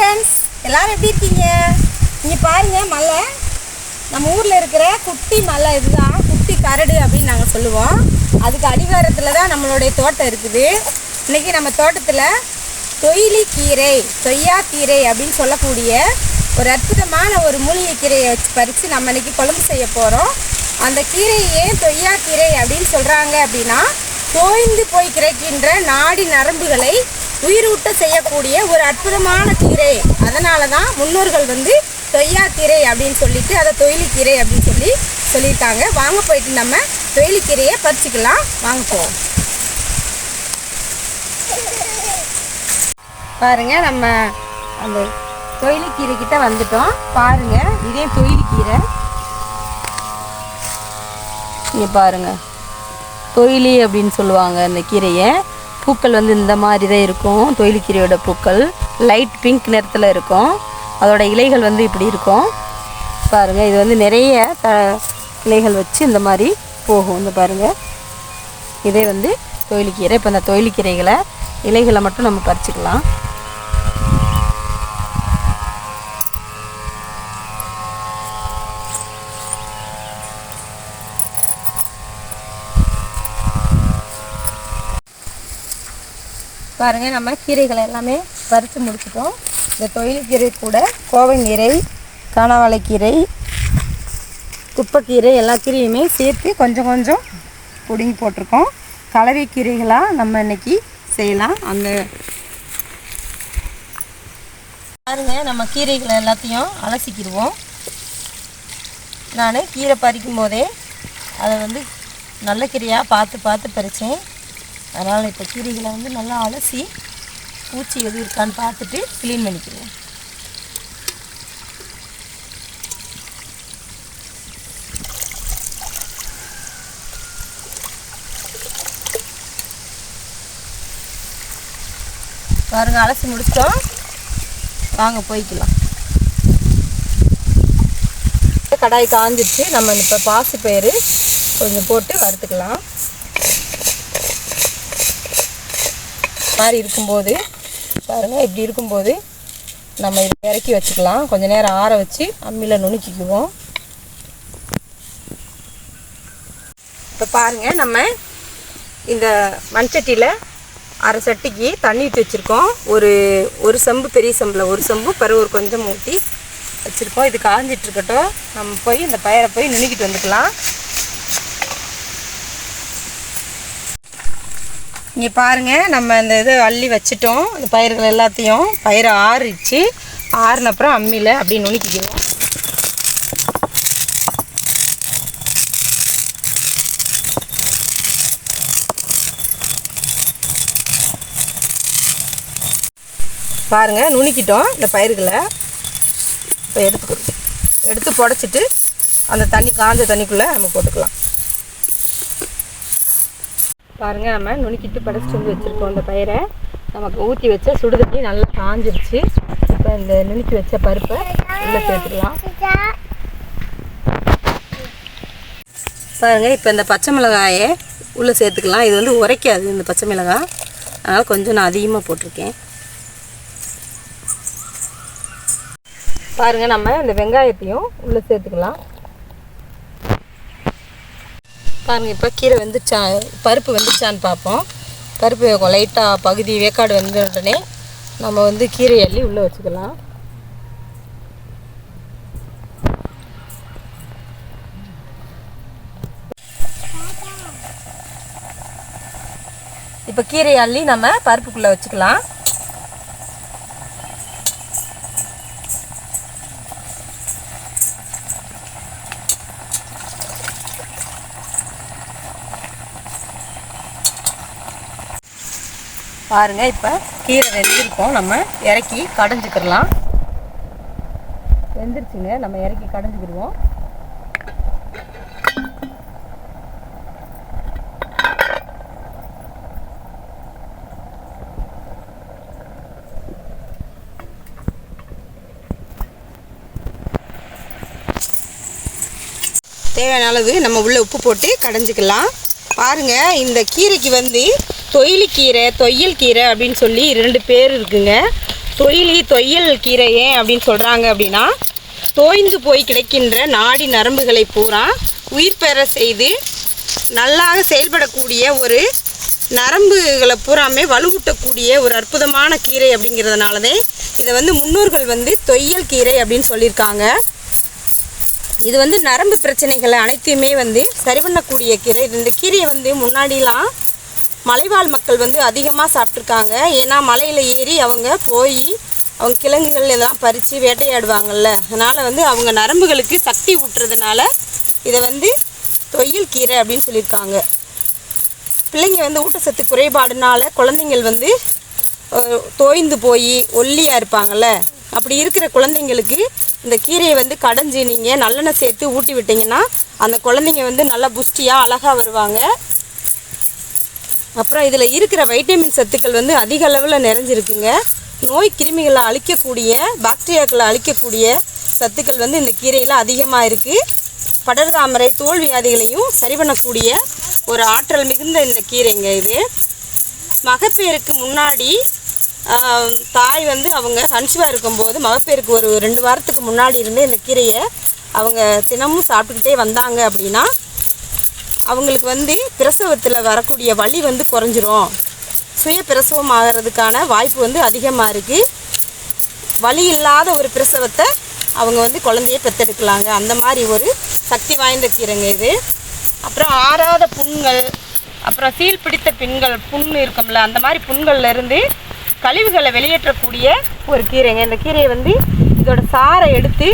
Friends எல்லாரும் எப்படி இருக்கீங்க? இங்கே பாருங்கள் மலை. நம்ம ஊரில் இருக்கிற குட்டி மலை இதுதான். குட்டி கரடு அப்படின்னு நாங்கள் சொல்லுவோம். அதுக்கு அடிவாரத்தில் தான் நம்மளுடைய தோட்டம் இருக்குது. இன்றைக்கி நம்ம தோட்டத்தில் தொயிலி கீரை தொய்யா கீரை அப்படின்னு சொல்லக்கூடிய ஒரு அற்புதமான ஒரு மூலிகை கீரையை வச்சு பறித்து நம்ம இன்றைக்கி குழம்பு செய்ய போகிறோம் அந்த கீரையை ஏன் தொய்யா கீரை அப்படின்னு சொல்கிறாங்க அப்படின்னா தோய்ந்து போய் கிடைக்கின்ற நாடி நரம்புகளை உயிரூட்ட செய்யக்கூடிய ஒரு அற்புதமான கீரை. அதனால தான் முன்னோர்கள் வந்து தொய்யா கீரை அப்படின்னு சொல்லிட்டு அதை தொழிலிக்கீரை அப்படின்னு சொல்லி சொல்லியிருக்காங்க. வாங்க போயிட்டு நம்ம தொழிலி பறிச்சுக்கலாம். வாங்க போவோம். பாருங்க நம்ம அந்த தொழிலிக்கீரை கிட்ட வந்துட்டோம். பாருங்க இதே தொழிலி கீரை. இங்கே பாருங்க. தொயிலி அப்படின்னு சொல்லுவாங்க அந்த கீரையை. பூக்கள் வந்து இந்த மாதிரி தான் இருக்கும். தொயிலி பூக்கள். லைட் பிங்க் நிறத்தில் இருக்கும். அதோட இலைகள் வந்து இப்படி இருக்கும். பாருங்கள் இது வந்து நிறைய த இலைகள் வச்சு இந்த மாதிரி போகும். இந்த பாருங்கள் இதே வந்து தொழிலுக்கீரை இப்போ இந்த தொயிலி கீரைகளை இலைகளை மட்டும் நம்ம பறிச்சுக்கலாம். பாருங்கள் நம்ம கீரைகளை எல்லாமே பறித்து முடிச்சிட்டோம். இந்த தொழில்கீரை கூட கோவைக்கீரை கணவாழைக்கீரை துப்பக்கீரை எல்லா கீரையுமே சேர்த்து கொஞ்சம் கொஞ்சம் பிடுங்கி போட்டிருக்கோம். கலவை கீரைகளாக நம்ம இன்னைக்கு செய்யலாம். அந்த பாருங்க நம்ம கீரைகளை எல்லாத்தையும் அலசிக்கிடுவோம். நான் கீரை பறிக்கும் போதே அதை வந்து நல்ல கீரையாக பார்த்து பார்த்து பறித்தேன் அதனால் இப்போ கீரைகளை வந்து நல்லா அலசி பூச்சி எதுவும் இருக்கான்னு பார்த்துட்டு க்ளீன் பண்ணிக்குவோம் பாருங்க அலசி முடிச்சிட்டோம். வாங்க போய்க்கலாம். கடாய் காஞ்சிடுச்சு நம்ம இப்போ பாசி கொஞ்சம் போட்டு வறுத்துக்கலாம். மாதிரி இருக்கும்போது பாருங்கள் இப்படி இருக்கும்போது நம்ம இதை இறக்கி வச்சுக்கலாம். கொஞ்ச நேரம் ஆற வச்சு அம்மியில் நுணுக்கிக்குவோம். இப்போ பாருங்கள் நம்ம இந்த மண்சட்டியில் அரை சட்டிக்கு தண்ணி ஊற்றி வச்சுருக்கோம். ஒரு ஒரு செம்பு பெரிய செம்பில் ஒரு செம்பு பிறகு ஒரு கொஞ்சம் ஊற்றி வச்சுருக்கோம். இது காஞ்சிட்டு இருக்கட்டும். நம்ம போய் இந்த பயிரை போய் நுணுக்கிட்டு வந்துக்கலாம். இங்கே பாருங்கள் நம்ம இந்த இது அள்ளி வச்சிட்டோம். இந்த பயிர்கள் எல்லாத்தையும். பயிரை ஆறிச்சு. ஆறின அப்புறம் அம்மியில் அப்படியே நுணுக்கிக்கிறோம். பாருங்கள் நுணுக்கிட்டோம் இந்த பயிர்களை. இப்போ எடுத்துக்கிறோம் எடுத்து புடச்சிட்டு அந்த தண்ணி காஞ்ச தண்ணிக்குள்ளே நம்ம போட்டுக்கலாம். பாருங்கள் நம்ம நுணுக்கிட்டு படைச்சிட்டு வந்து வச்சுருக்கோம் அந்த பயிரை. நமக்கு ஊற்றி வச்ச சுடு தண்ணி நல்லா காஞ்சிருச்சு. இப்போ இந்த நுணுக்கி வச்ச பருப்பை உள்ளே சேர்த்துக்கலாம். பாருங்கள் இப்போ இந்த பச்சை மிளகாயை உள்ளே சேர்த்துக்கலாம். இது வந்து உரைக்காது இந்த பச்சை மிளகாய். அதனால் கொஞ்சம் நான் அதிகமாக போட்டிருக்கேன். பாருங்கள் நம்ம இந்த வெங்காயத்தையும் உள்ளே சேர்த்துக்கலாம். பாருங்கள் இப்போ கீரை வெந்துச்சா பருப்பு வெந்துச்சான்னு பார்ப்போம். பருப்பு லைட்டாக பகுதி வேக்காடு வெந்த உடனே நம்ம வந்து கீரை அள்ளி உள்ளே வச்சுக்கலாம். இப்போ கீரை அள்ளி நம்ம பருப்புக்குள்ளே வச்சுக்கலாம். பாருங்க இப்போ கீரை வெந்திருக்கோம். நம்ம இறக்கி கடைஞ்சிக்கிடலாம். வெந்துருச்சுங்க. நம்ம இறக்கி கடைஞ்சிக்கிடுவோம். தேவையான அளவு நம்ம உள்ள உப்பு போட்டு கடைஞ்சிக்கலாம். பாருங்க இந்த கீரைக்கு வந்து தொயிலிக்கீரை தொய்யல் கீரை அப்படின்னு சொல்லி ரெண்டு பேர் இருக்குங்க. தொயிலி தொய்யல் கீரை ஏன் அப்படின்னு சொல்கிறாங்க அப்படின்னா தோய்ந்து போய் கிடைக்கின்ற நாடி நரம்புகளை பூரா உயிர் பெற செய்து நல்லாக செயல்படக்கூடிய ஒரு நரம்புகளை பூராமே வலுவூட்டக்கூடிய ஒரு அற்புதமான கீரை அப்படிங்கிறதுனாலதே இதை வந்து முன்னோர்கள் வந்து தொய்யல் கீரை அப்படின்னு சொல்லியிருக்காங்க. இது வந்து நரம்பு பிரச்சனைகளை அனைத்தையுமே வந்து சரி பண்ணக்கூடிய கீரை. இந்த கீரையை வந்து முன்னாடிலாம் மலைவாழ் மக்கள் வந்து அதிகமாக சாப்பிட்ருக்காங்க ஏன்னா மலையில் ஏறி அவங்க போய் அவங்க கிழங்குகள் இதெல்லாம் பறித்து வேட்டையாடுவாங்கல்ல. அதனால் வந்து அவங்க நரம்புகளுக்கு சக்தி ஊட்டுறதுனால இதை வந்து தொயில் கீரை அப்படின்னு சொல்லியிருக்காங்க. பிள்ளைங்க வந்து ஊட்டச்சத்து குறைபாடுனால குழந்தைங்கள் வந்து தோய்ந்து போய் ஒல்லியாக இருப்பாங்கல்ல. அப்படி இருக்கிற குழந்தைங்களுக்கு இந்த கீரையை வந்து கடைஞ்சி நீங்கள் நல்லெண்ணெய் சேர்த்து ஊட்டி விட்டீங்கன்னா அந்த குழந்தைங்க வந்து நல்லா புஷ்டியாக அழகாக வருவாங்க. அப்புறம் இதில் இருக்கிற வைட்டமின் சத்துக்கள் வந்து அதிக அளவில் நிறைஞ்சிருக்குங்க. நோய் கிருமிகளை அழிக்கக்கூடிய பாக்டீரியாக்களை அழிக்கக்கூடிய சத்துக்கள் வந்து இந்த கீரையில் அதிகமாக இருக்குது படர்தாமரை தோல் வியாதிகளையும் சரி பண்ணக்கூடிய ஒரு ஆற்றல் மிகுந்த இந்த கீரைங்க இது. மகப்பேருக்கு முன்னாடி தாய் வந்து அவங்க கன்சீவாக இருக்கும்போது மகப்பேருக்கு ஒரு ரெண்டு வாரத்துக்கு முன்னாடி இருந்து இந்த கீரையை அவங்க தினமும் சாப்பிட்டுக்கிட்டே வந்தாங்க அப்படின்னா அவங்களுக்கு வந்து பிரசவத்தில் வரக்கூடிய வலி வந்து குறைஞ்சிரும். சுய பிரசவம் ஆகிறதுக்கான வாய்ப்பு வந்து அதிகமாக இருக்குது வலி இல்லாத ஒரு பிரசவத்தை அவங்க வந்து குழந்தைய பெற்றெடுக்கலாங்க. அந்த மாதிரி ஒரு சக்தி வாய்ந்த கீரைங்க இது. அப்புறம் ஆறாத புண்கள் அப்புறம் சீல் பிடித்த பெண்கள் புண் இருக்கும்ல அந்த மாதிரி புண்கள்லேருந்து கழிவுகளை வெளியேற்றக்கூடிய ஒரு கீரைங்க. இந்த கீரையை வந்து இதோட சாரை எடுத்து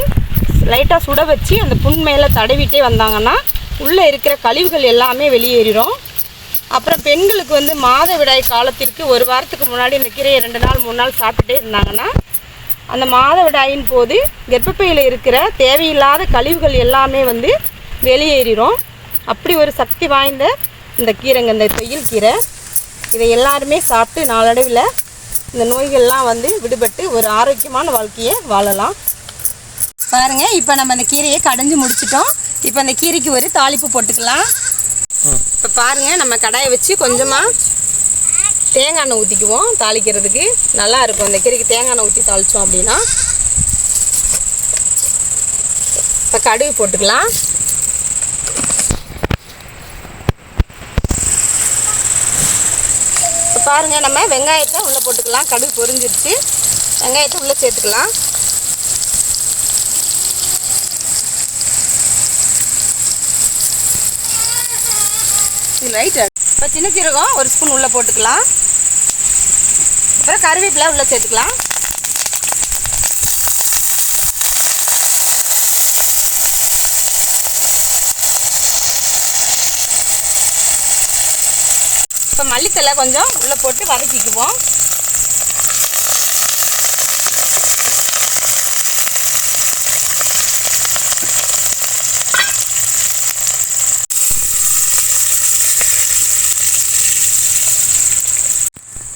லைட்டாக சுட வச்சு அந்த புண் மேலே தடவிட்டே வந்தாங்கன்னா உள்ளே இருக்கிற கழிவுகள் எல்லாமே வெளியேறிடும் அப்புறம் பெண்களுக்கு வந்து மாதவிடாய் காலத்திற்கு ஒரு வாரத்துக்கு முன்னாடி இந்த கீரையை ரெண்டு நாள் மூணு நாள் சாப்பிட்டுட்டே இருந்தாங்கன்னா அந்த மாதவிடாயின் போது கர்ப்பப்பையில் இருக்கிற தேவையில்லாத கழிவுகள் எல்லாமே வந்து வெளியேறிடும் அப்படி ஒரு சக்தி வாய்ந்த இந்த கீரைங்க இந்த தொயில் கீரை. இதை எல்லாருமே சாப்பிட்டு நாளடைவில் இந்த நோய்கள்லாம் வந்து விடுபட்டு ஒரு ஆரோக்கியமான வாழ்க்கையை வாழலாம். பாருங்கள் இப்போ நம்ம அந்த கீரையை கடைஞ்சு முடிச்சிட்டோம். இப்போ அந்த கீரைக்கு ஒரு தாளிப்பு போட்டுக்கலாம். இப்போ பாருங்க நம்ம கடாயை வச்சு கொஞ்சமாக தேங்காய் எண்ணெய் ஊற்றிக்குவோம் தாளிக்கிறதுக்கு. நல்லா இருக்கும். அந்த கீரைக்கு தேங்காய் எண்ணெய் ஊற்றி தாளித்தோம் அப்படின்னா. இப்போ கடுகு போட்டுக்கலாம். இப்போ பாருங்கள் நம்ம வெங்காயத்தை உள்ளே போட்டுக்கலாம். கடுகு பொரிஞ்சிருச்சு. வெங்காயத்தை உள்ளே சேர்த்துக்கலாம். இது ரைட்டு இப்போ சின்ன சீரகம் ஒரு ஸ்பூன் உள்ளே போட்டுக்கலாம். அப்புறம் கருவேப்பிலை உள்ளே சேர்த்துக்கலாம். இப்போ மல்லித்தலை கொஞ்சம் உள்ளே போட்டு வதக்கிக்குவோம்.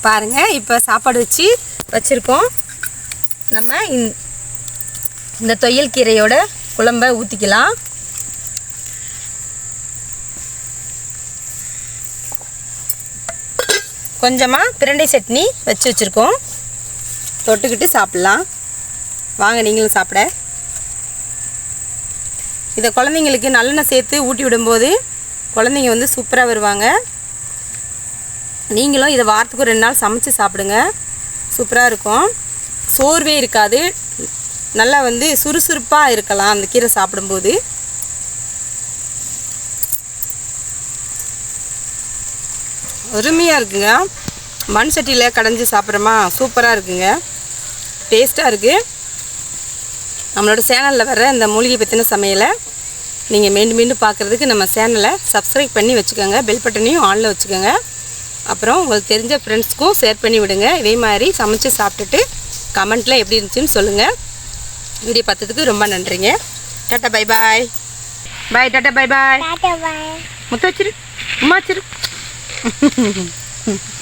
பாருங்க இப்போ சாப்பாடு வச்சு வச்சுருக்கோம். நம்ம இந்த தொயல் கீரையோட குழம்ப ஊற்றிக்கலாம் கொஞ்சமாக பிரண்டை சட்னி வச்சு வச்சுருக்கோம். தொட்டுக்கிட்டு சாப்பிட்லாம். வாங்க நீங்களும் சாப்பிட. இதை குழந்தைங்களுக்கு நல்லெண்ணெய் சேர்த்து ஊட்டி விடும்போது குழந்தைங்க வந்து சூப்பராக வருவாங்க. நீங்களும் இதை வாரத்துக்கு ஒரு ரெண்டு நாள் சமைச்சு சாப்பிடுங்க. சூப்பராக இருக்கும். சோர்வே இருக்காது. நல்லா வந்து சுறுசுறுப்பாக இருக்கலாம் அந்த கீரை சாப்பிடும்போது. அருமையாக இருக்குங்க. மண் சட்டியில் கடைஞ்சி சாப்பிட்றோமா? சூப்பராக இருக்குங்க. டேஸ்ட்டாக இருக்குது நம்மளோட சேனலில் வர இந்த மூலிகை பற்றின சமையலை நீங்கள் மீண்டும் மீண்டும் பார்க்குறதுக்கு நம்ம சேனலை சப்ஸ்கிரைப் பண்ணி வச்சுக்கோங்க. பெல் பட்டனையும் ஆனில் வச்சுக்கோங்க. அப்புறம் உங்களுக்கு தெரிஞ்ச ஃப்ரெண்ட்ஸ்க்கும் ஷேர் பண்ணி விடுங்க. இதே மாதிரி சமைச்சு சாப்பிட்டுட்டு கமெண்ட்டில் எப்படி இருந்துச்சுன்னு சொல்லுங்கள் வீடியோ பார்த்ததுக்கு ரொம்ப நன்றிங்க. Tata bye bye bye tata bye bye முத்த வச்சிரு. உமா வச்சிரு.